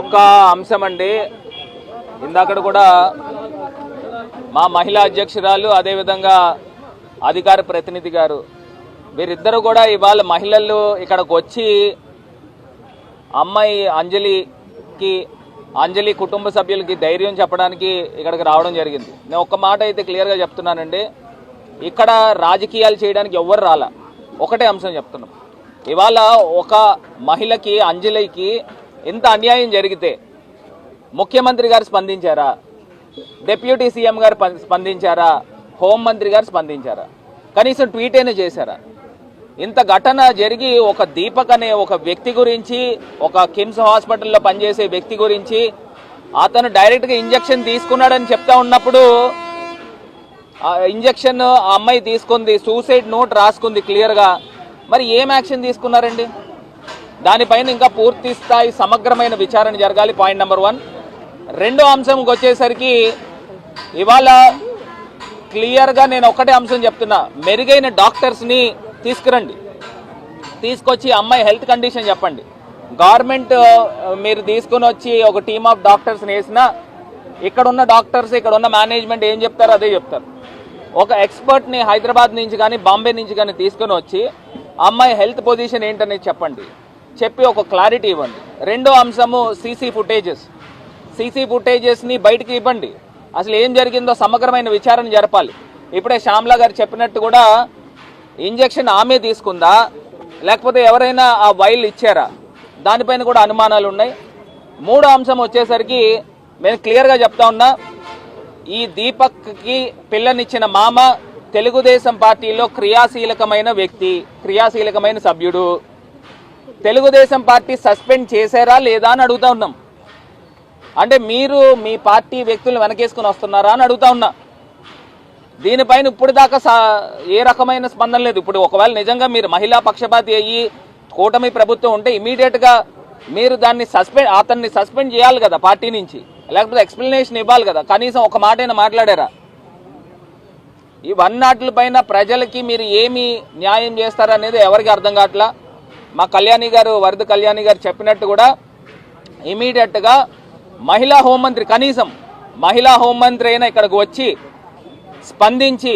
ఒక్క అంశం అండి ఇందాకడ కూడా మా మహిళా అధ్యక్షురాలు అదేవిధంగా అధికార ప్రతినిధి గారు వీరిద్దరు కూడా ఇవాళ మహిళలు ఇక్కడికి వచ్చి అమ్మాయి అంజలికి అంజలి కుటుంబ సభ్యులకి ధైర్యం చెప్పడానికి ఇక్కడికి రావడం జరిగింది. నేను ఒక్క మాట అయితే క్లియర్గా చెప్తున్నానండి. ఇక్కడ రాజకీయాలు చేయడానికి ఎవ్వరు రాలా. ఒకటే అంశం చెప్తున్నాం. ఇవాళ ఒక మహిళకి అంజలికి ఇంత అన్యాయం జరిగితే ముఖ్యమంత్రి గారు స్పందించారా? డిప్యూటీ సీఎం గారు స్పందించారా? హోంమంత్రి గారు స్పందించారా? కనీసం ట్వీట్ అయినా చేశారా? ఇంత ఘటన జరిగి ఒక దీపక్ అనే ఒక వ్యక్తి గురించి ఒక కిమ్స్ హాస్పిటల్లో పనిచేసే వ్యక్తి గురించి అతను డైరెక్ట్గా ఇంజెక్షన్ తీసుకున్నాడని చెప్తా ఉన్నప్పుడు ఇంజక్షన్ ఆ అమ్మాయి తీసుకుంది సూసైడ్ నోట్ రాసుకుంది క్లియర్గా. మరి ఏం యాక్షన్ తీసుకున్నారండి? దానిపైన ఇంకా పూర్తి స్థాయి సమగ్రమైన విచారణ జరగాలి. పాయింట్ నెంబర్ వన్ రెండో అంశంకి వచ్చేసరికి ఇవాళ క్లియర్గా నేను ఒకటే అంశం చెప్తున్నా. మెరుగైన డాక్టర్స్ని తీసుకురండి. తీసుకొచ్చి అమ్మాయి హెల్త్ కండిషన్ చెప్పండి. గవర్నమెంట్ uh, మీరు తీసుకుని వచ్చి ఒక టీమ్ ఆఫ్ డాక్టర్స్ని వేసినా ఇక్కడ ఉన్న డాక్టర్స్ ఇక్కడ ఉన్న మేనేజ్మెంట్ ఏం చెప్తారో అదే చెప్తారు. ఒక ఎక్స్పర్ట్ని హైదరాబాద్ నుంచి కానీ బాంబే నుంచి కానీ తీసుకొని వచ్చి అమ్మాయి హెల్త్ పొజిషన్ ఏంటనేది చెప్పండి. చెప్పి ఒక క్లారిటీ ఇవ్వండి. రెండో అంశము సీసీ ఫుటేజెస్ సీసీ ఫుటేజెస్ని బయటికి ఇవ్వండి. అసలు ఏం జరిగిందో సమగ్రమైన విచారణ జరపాలి. ఇప్పుడే శ్యామ్లా గారు చెప్పినట్టు కూడా ఇంజెక్షన్ ఆమె తీసుకుందా? లేకపోతే ఎవరైనా ఆ వైల్ ఇచ్చారా? దానిపైన కూడా అనుమానాలు ఉన్నాయి. మూడో అంశం వచ్చేసరికి నేను క్లియర్గా చెప్తా ఉన్నా ఈ దీపక్కి పిల్లనిచ్చిన మామ తెలుగుదేశం పార్టీలో క్రియాశీలకమైన వ్యక్తి క్రియాశీలకమైన సభ్యుడు. తెలుగుదేశం పార్టీ సస్పెండ్ చేశారా లేదా అని అడుగుతా ఉన్నాం. అంటే మీరు మీ పార్టీ వ్యక్తులను వెనకేసుకుని వస్తున్నారా అని అడుగుతా ఉన్నా. దీనిపైన ఇప్పుడు దాకా ఏ రకమైన స్పందన లేదు. ఇప్పుడు ఒకవేళ నిజంగా మీరు మహిళా పక్షపాతి అయ్యి కూటమి ప్రభుత్వం ఉంటే ఇమీడియట్గా మీరు దాన్ని సస్పెండ్ అతన్ని సస్పెండ్ చేయాలి కదా పార్టీ నుంచి. లేకపోతే ఎక్స్ప్లెనేషన్ ఇవ్వాలి కదా. కనీసం ఒక మాట వన్ నాట్ల పైన ప్రజలకి మీరు ఏమి న్యాయం చేస్తారనేది ఎవరికి అర్థం కావట్లా? మా కళ్యాణి గారు వరద కళ్యాణి గారు చెప్పినట్టు కూడా ఇమీడియట్గా మహిళా హోంమంత్రి కనీసం మహిళా హోంమంత్రి అయినా ఇక్కడికి వచ్చి స్పందించి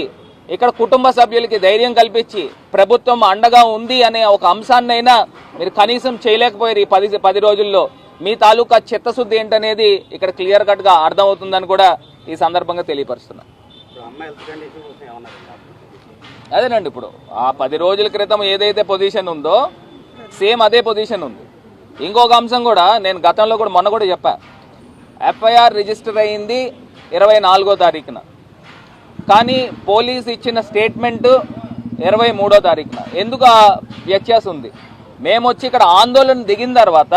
ఇక్కడ కుటుంబ సభ్యులకి ధైర్యం కల్పించి ప్రభుత్వం అండగా ఉంది అనే ఒక అంశాన్నైనా మీరు కనీసం చేయలేకపోయారు ఈ పది పది రోజుల్లో. మీ తాలూకా చిత్తశుద్ధి ఏంటనేది ఇక్కడ క్లియర్ కట్గా అర్థమవుతుందని కూడా ఈ సందర్భంగా తెలియపరుస్తున్నా. అదేనండి ఇప్పుడు ఆ పది రోజుల క్రితం ఏదైతే పొజిషన్ ఉందో సేమ్ అదే పొజిషన్ ఉంది. ఇంకొక అంశం కూడా నేను గతంలో కూడా మొన్న కూడా చెప్పా. ఎఫ్ఐఆర్ రిజిస్టర్ అయింది ఇరవై నాలుగో తారీఖున. కానీ పోలీస్ ఇచ్చిన స్టేట్మెంట్ ఇరవై మూడో తారీఖున. ఎందుకు ఆ వ్యత్యాసం ఉంది? మేము వచ్చి ఇక్కడ ఆందోళన దిగిన తర్వాత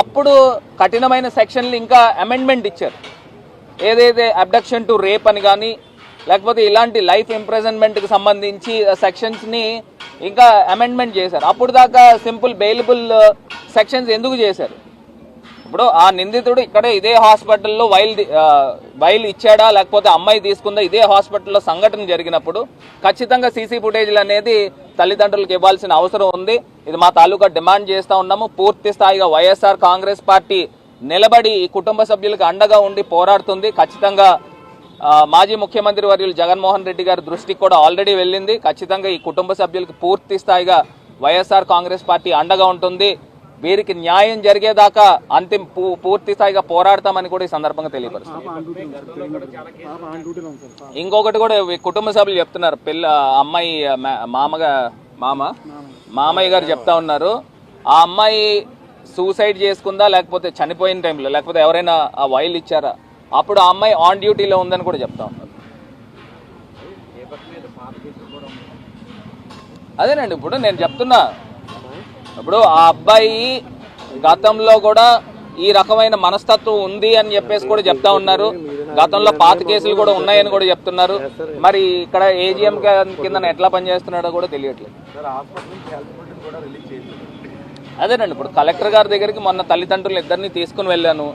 అప్పుడు కఠినమైన సెక్షన్లు ఇంకా అమెండ్మెంట్ ఇచ్చారు. ఏదైతే అబ్డక్షన్ టు రేప్ అని కానీ లేకపోతే ఇలాంటి లైఫ్ ఇంప్రెజన్మెంట్కి సంబంధించి సెక్షన్స్ని ఇంకా అమెండ్మెంట్ చేశారు. అప్పుడు దాకా సింపుల్ బెయిలబుల్ సెక్షన్స్ ఎందుకు చేశారు? ఇప్పుడు ఆ నిందితుడు ఇక్కడే ఇదే హాస్పిటల్లో వైల్ వైల్ uh, ఇచ్చాడా లేకపోతే అమ్మాయి తీసుకుందా ఇదే హాస్పిటల్లో సంఘటన జరిగినప్పుడు ఖచ్చితంగా సీసీ ఫుటేజ్లు అనేది తల్లిదండ్రులకు ఇవ్వాల్సిన అవసరం ఉంది. ఇది మా తాలూకా డిమాండ్ చేస్తూ ఉన్నాము. పూర్తి స్థాయిగా వైఎస్ఆర్ కాంగ్రెస్ పార్టీ నిలబడి ఈ కుటుంబ సభ్యులకు అండగా ఉండి పోరాడుతుంది. ఖచ్చితంగా మాజీ ముఖ్యమంత్రి వర్యులు జగన్మోహన్ రెడ్డి గారి దృష్టికి కూడా ఆల్రెడీ వెళ్ళింది. ఖచ్చితంగా ఈ కుటుంబ సభ్యులకు పూర్తి స్థాయిగా వైఎస్ఆర్ కాంగ్రెస్ పార్టీ అండగా ఉంటుంది. వీరికి న్యాయం జరిగేదాకా అంతిమ పూ- పూర్తి స్థాయిగా పోరాడతామని కూడా ఈ సందర్భంగా తెలియపరుస్తుంది ఇంకొకటి కూడా కుటుంబ సభ్యులు చెప్తున్నారు. పిల్ల అమ్మాయి మా- మామగా మామ మామయ్య గారు చెప్తా ఉన్నారు. ఆ అమ్మాయి సూసైడ్ చేసుకుందా లేకపోతే చనిపోయిన టైంలో లేకపోతే ఎవరైనా ఆ వైల్ ఇచ్చారా? అప్పుడు ఆ అమ్మాయి ఆన్ డ్యూటీలో ఉందని కూడా చెప్తా ఉన్నారు. అదేనండి ఇప్పుడు నేను చెప్తున్నా. ఇప్పుడు ఆ అబ్బాయి గతంలో కూడా ఈ రకమైన మనస్తత్వం ఉంది అని చెప్పేసి కూడా చెప్తా ఉన్నారు. గతంలో పాత కేసులు కూడా ఉన్నాయని కూడా చెప్తున్నారు. మరి ఇక్కడ ఏజిఎం కింద ఎట్లా పనిచేస్తున్నాడో కూడా తెలియట్లేదు. అదేనండి ఇప్పుడు కలెక్టర్ గారి దగ్గరికి మొన్న తల్లిదండ్రులు ఇద్దరిని తీసుకుని వెళ్ళాను.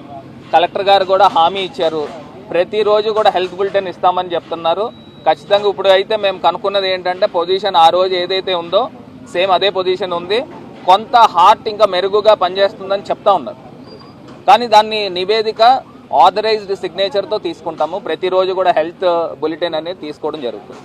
కలెక్టర్ గారు కూడా హామీ ఇచ్చారు. ప్రతిరోజు కూడా హెల్త్ బులెటిన్ ఇస్తామని చెప్తున్నారు. ఖచ్చితంగా ఇప్పుడు అయితే మేము కనుక్కున్నది ఏంటంటే పొజిషన్ ఆ రోజు ఏదైతే ఉందో సేమ్ అదే పొజిషన్ ఉంది. కొంత హార్ట్ ఇంకా మెరుగుగా పనిచేస్తుందని చెప్తా ఉన్నారు. కానీ దాన్ని నివేదిక ఆథరైజ్డ్ సిగ్నేచర్తో తీసుకుంటాము. ప్రతిరోజు కూడా హెల్త్ బులెటిన్ అనేది తీసుకోవడం జరుగుతుంది.